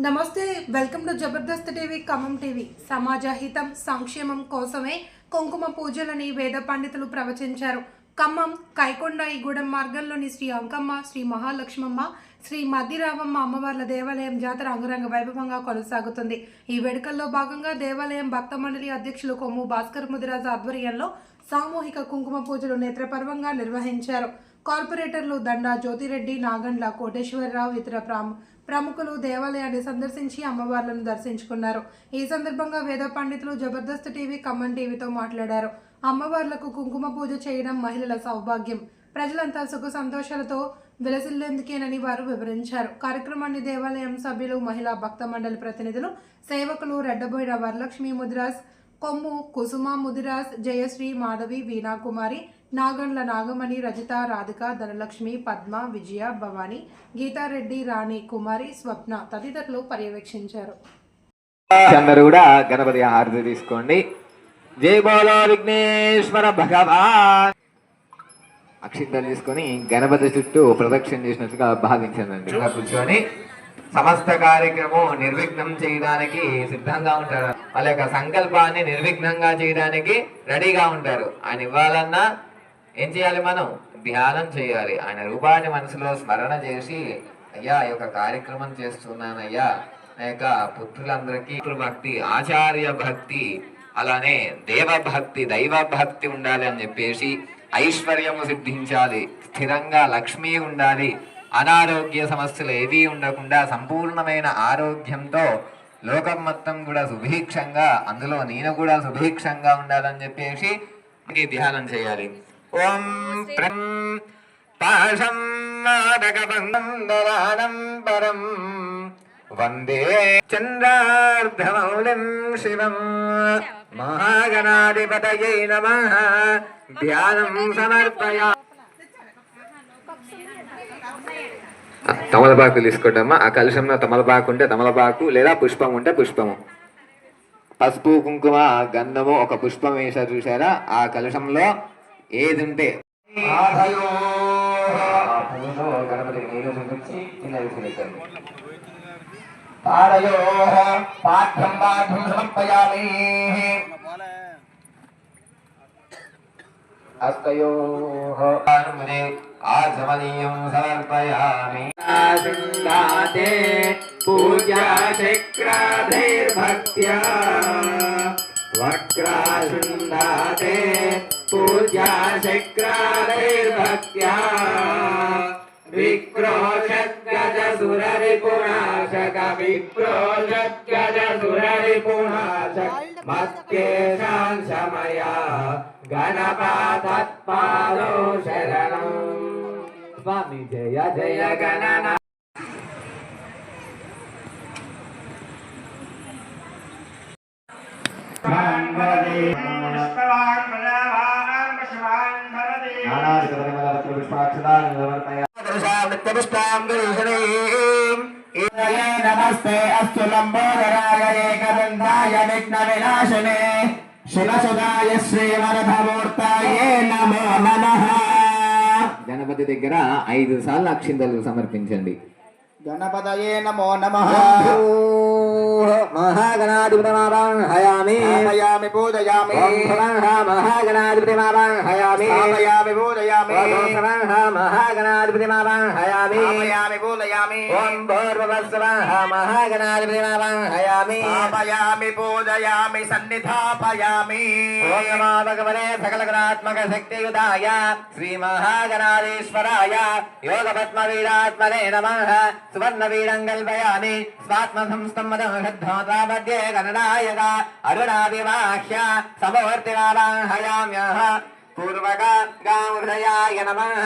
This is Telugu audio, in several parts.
నమస్తే welcome to Jabardasth TV Khammam TV. సమాజ హితం సంక్షేమం కోసమే కుంకుమ పూజలని వేద పండితులు ప్రవచించారు. ఖమ్మం కైకొండ ఈగూడెం మార్గంలోని శ్రీ అంకమ్మ శ్రీ మహాలక్ష్మమ్మ శ్రీ మద్దిరావమ్మ అమ్మవార్ల దేవాలయం జాతర అంగరంగ వైభవంగా కొనసాగుతుంది. ఈ వేడుకల్లో భాగంగా దేవాలయం భక్త మండలి అధ్యక్షులు కొమ్ము భాస్కర్ ముదిరాజు ఆధ్వర్యంలో సామూహిక కుంకుమ పూజలు నేత్రపర్వంగా నిర్వహించారు. కార్పొరేటర్లు దండా జ్యోతిరెడ్డి నాగండ్ల కోటేశ్వరరావు ఇతర ప్రాము ప్రముఖులు దేవాలయాన్ని సందర్శించి అమ్మవార్లను దర్శించుకున్నారు. ఈ సందర్భంగా వేద పండితులు జబర్దస్త్ టీవీ ఖమ్మం టీవీతో మాట్లాడారు. అమ్మవార్లకు కుంకుమ పూజ చేయడం మహిళల సౌభాగ్యం. ప్రజలంతా సుఖ సంతోషాలతో విలసిల్లేందుకేనని వారు వివరించారు. కార్యక్రమాన్ని దేవాలయం సభ్యులు మహిళా భక్త మండలి ప్రతినిధులు సేవకులు రెడ్డబోయిన వరలక్ష్మి ముదిరాజ్ కొమ్ము కుసుమ ముదిరాజ్ జయశ్రీ మాధవి వీణాకుమారి నాగండ్ల నాగమణి రజిత రాధిక ధనలక్ష్మి పద్మ విజయ భవాని గీతారెడ్డి రాణి కుమారి స్వప్న తదితరులు పర్యవేక్షించారు. అందరూ కూడా గణపతి హారతి తీసుకోండి. జై బోలో విఘ్నేశ్వర భగవాన్. అక్షింతలు తీసుకొని గణపతి చుట్టూ ప్రదక్షిణ చేసినట్టుగా భావించండి. ఇలా కూర్చొని సమస్త కార్యక్రమం నిర్విఘ్నం చేయడానికి సిద్ధంగా ఉంటారు. వాళ్ళ యొక్క సంకల్పాన్ని నిర్విఘ్నంగా చేయడానికి రెడీగా ఉంటారు. ఆయన ఇవ్వాలన్నా ఏం చేయాలి మనం? ధ్యానం చేయాలి. ఆయన రూపాన్ని మనసులో స్మరణ చేసి అయ్యా ఈ యొక్క కార్యక్రమం చేస్తున్నానయ్యా. నా యొక్క పుత్రులందరికీ భక్తి ఆచార్య భక్తి అలానే దేవభక్తి దైవ భక్తి ఉండాలి అని చెప్పేసి ఐశ్వర్యము సిద్ధించాలి. స్థిరంగా లక్ష్మి ఉండాలి. అనారోగ్య సమస్యలు ఏవీ ఉండకుండా సంపూర్ణమైన ఆరోగ్యంతో లోకం మొత్తం కూడా సుభిక్షంగా అందులో నేను కూడా సుభిక్షంగా ఉండాలని చెప్పేసి ధ్యానం చేయాలి. ఓం ప్రం పాశం నాటకబంధరాణం పరం. వందే చంద్రార్ధమౌళిం శివం. మహాగణాధిపతయై నమ. ధ్యానం సమర్పయా. తమలపాకు తీసుకోవటమ్మా ఆ కలుషంలో తమలపాకు ఉంటే తమలపాకు లేదా పుష్పం ఉంటే పుష్పము. పసుపు కుంకుమ గంధము ఒక పుష్పం వేశారు చూసారా ఆ కలుషంలో ఏది ఉంటే పాఠ్యం పాఠం సమర్పయామి. హస్తయోః అనుమనే ఆచమనీయం సమర్పయామి. ఆసిందాతే పూజా చక్రాధైర్భక్త్యా पूज्या शक्रादैर्भक्त्या। विक्रोशत्यजसुररिपुणाशकविक्रोशत्यजसुररिपुणाशक मत्केषां शमया गणपादत्पादो शरणम्। स्वामी जय जय गणना। भगवती నమస్తే అస్తు లంబోదరాయ ఏకదంతాయ విఘ్న వినాశనే శివసుదాయ శ్రీవరధమూర్తాయ నమో నమః గణపతి దగ్గర ఐదు సార్లు అక్షింతలు సమర్పించండి. గణపతయే నమో నమః. महागणाधिपतिमावाहयामि हयामि। बोधयामि। महागणाधिपतिमावाहयामि हयामि। बोधयामि। महागणाधिपतिमावाहयामि हयामि। बोधयामि। ओम भूर्भुवस्सवः महागणाधिपतिमावाहयामि हयामि। बोधयामि सन्निधापयामि। ओम नमः भगवते श्री योगपद्मवीरात्मने नमः। सुवर्णवीरं कल्पयामि। स्वात्मसंस्तम्भः మధ్యే గణనాయక అరుణాదివాహ్య సమవర్తివాహయామ్యః పూర్వక గాం హృదయాయ నమః.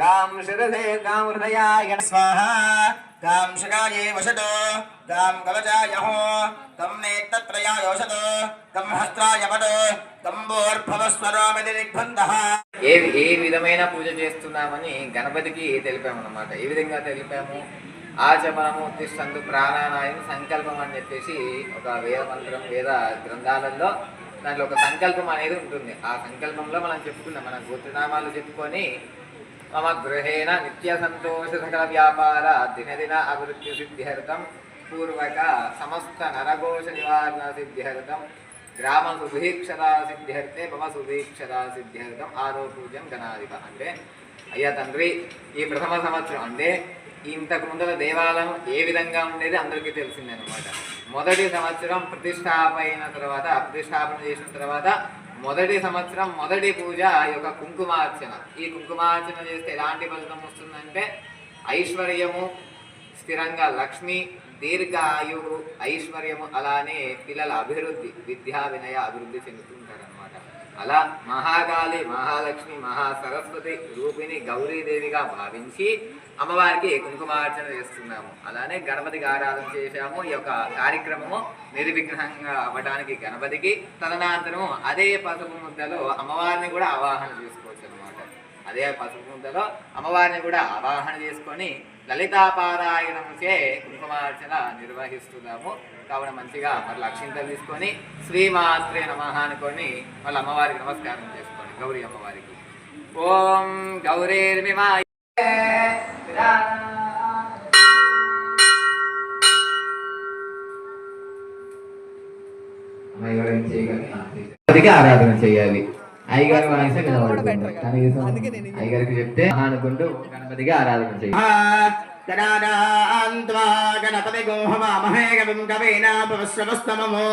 గాం శిరసే గాం హృదయాయ స్వాహ. గాం శిఖాయే వసతో గాం కవచాయ హో గం నేత్రత్రయాయ వసతో గం హస్త్రాయ పదో గంబోర్భవస్వరోమితి దిగ్బంధః ఏ ఏ విధమైన పూజ చేస్తున్నామని గణపతికి తెలిపాము అన్నమాట ఏ విధంగా తెలిపాము? ఆచమనము ఉద్దిష్టందు ప్రాణానాయం సంకల్పం అని చెప్పేసి ఒక వేద మంత్రం వేద గ్రంథాలలో దాంట్లో ఒక సంకల్పం అనేది ఉంటుంది. ఆ సంకల్పంలో మనం చెప్పుకున్నాం మన గోత్రనామాలు చెప్పుకొని మమ గృహేణ నిత్య సంతోష సకల వ్యాపార దినదిన అభివృద్ధి సిద్ధ్యర్థం పూర్వక సమస్త నరఘోష నివారణ సిద్ధ్యర్థం గ్రామ సుభీక్షరా సిద్ధ్యర్థే మమ సుభీక్షరా సిద్ధ్యర్థం ఆరో పూజ్యం గణాధిప అంటే అయ్యా తండ్రి ఈ ప్రథమ సంవత్సరం అంటే ఇంతకు ముందర దేవాలయం ఏ విధంగా ఉండేది అందరికీ తెలిసిందే అనమాట మొదటి సంవత్సరం ప్రతిష్టాపైన తర్వాత ప్రతిష్టాపన చేసిన తర్వాత మొదటి సంవత్సరం మొదటి పూజ ఈ యొక్క కుంకుమార్చన. ఈ కుంకుమార్చన చేస్తే ఎలాంటి ఫలితం వస్తుందంటే ఐశ్వర్యము స్థిరంగా లక్ష్మి దీర్ఘాయువు ఐశ్వర్యము అలానే పిల్లల అభివృద్ధి విద్యా వినయ అభివృద్ధి చెందుతుంటారనమాట అలా మహాకాళి మహాలక్ష్మి మహాసరస్వతి రూపిణి గౌరీదేవిగా భావించి అమ్మవారికి కుంకుమార్చన చేస్తున్నాము. అలానే గణపతికి ఆరాధన చేశాము. ఈ యొక్క కార్యక్రమము నిర్విఘ్నంగా అవ్వడానికి గణపతికి తదనంతరము అదే పసుపు ముద్దలో అమ్మవారిని కూడా ఆవాహన చేసుకోవచ్చు అదే పసుపు అమ్మవారిని కూడా ఆవాహన చేసుకొని లలితాపారాయణముచే కుంకుమార్చన నిర్వహిస్తున్నాము. కావున మంచిగా మరి అక్షింతలు తీసుకొని శ్రీమాత్రే నమ అనుకొని మళ్ళీ అమ్మవారికి నమస్కారం చేసుకోండి. గౌరీ అమ్మవారికి. ఓం గౌరీర్మిమా ఆరాధన చేయాలి. అయ్యగారి వాయిస్ వినబడుతుంది. కనీసం అయ్యగారికి చెప్తే అనుకుంటూ గణపతికి ఆరాధన చేయాలి తదాదాన్త్వా గణపతి గోహవామహే కవిం కవీనాపవశ్రవస్తమమో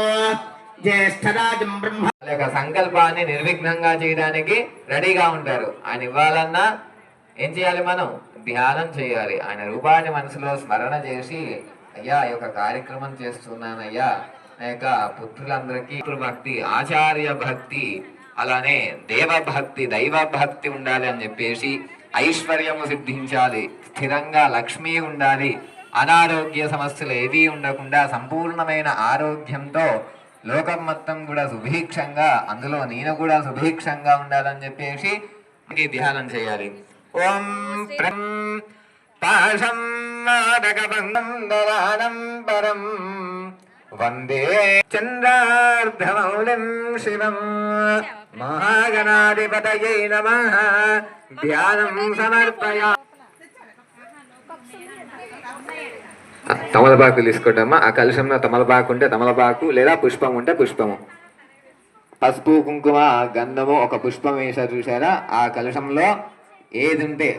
జ్యేష్ఠరాజం బ్రహ్మ. వాళ్ళ యొక్క సంకల్పాన్ని నిర్విఘ్నంగా చేయడానికి రెడీగా ఉంటారు. ఆయన ఇవ్వాలన్నా ఏం చేయాలి మనం? ధ్యానం చేయాలి. ఆయన రూపాన్ని మనసులో స్మరణ చేసి అయ్యా ఈ యొక్క కార్యక్రమం చేస్తున్నానయ్యా. నా యొక్క పుత్రులందరికీ భక్తి ఆచార్య భక్తి అలానే దేవభక్తి దైవభక్తి ఉండాలి అని చెప్పేసి ఐశ్వర్యము సిద్ధించాలి. స్థిరంగా లక్ష్మి ఉండాలి. అనారోగ్య సమస్యలు ఏవీ ఉండకుండా సంపూర్ణమైన ఆరోగ్యంతో లోకం మొత్తం కూడా సుభిక్షంగా అందులో నేను కూడా సుభిక్షంగా ఉండాలని చెప్పేసి ఇది ధ్యానం చేయాలి. ఓం ప్రం పాశం నాటకబంధరానం పరం వందే చంద్రార్ధమౌళిం శివం. మహాగణాధిపతయై నమ. ధ్యానం సమర్పయా. తమలపాకు తీసుకోండమ్మా ఆ కలుషంలో తమలపాకు ఉంటే తమలపాకు లేదా పుష్పం ఉంటే పుష్పము. పసుపు కుంకుమ గంధము ఒక పుష్పం వేసారు చూసారా ఆ కలుషంలో ఏది ఉంటే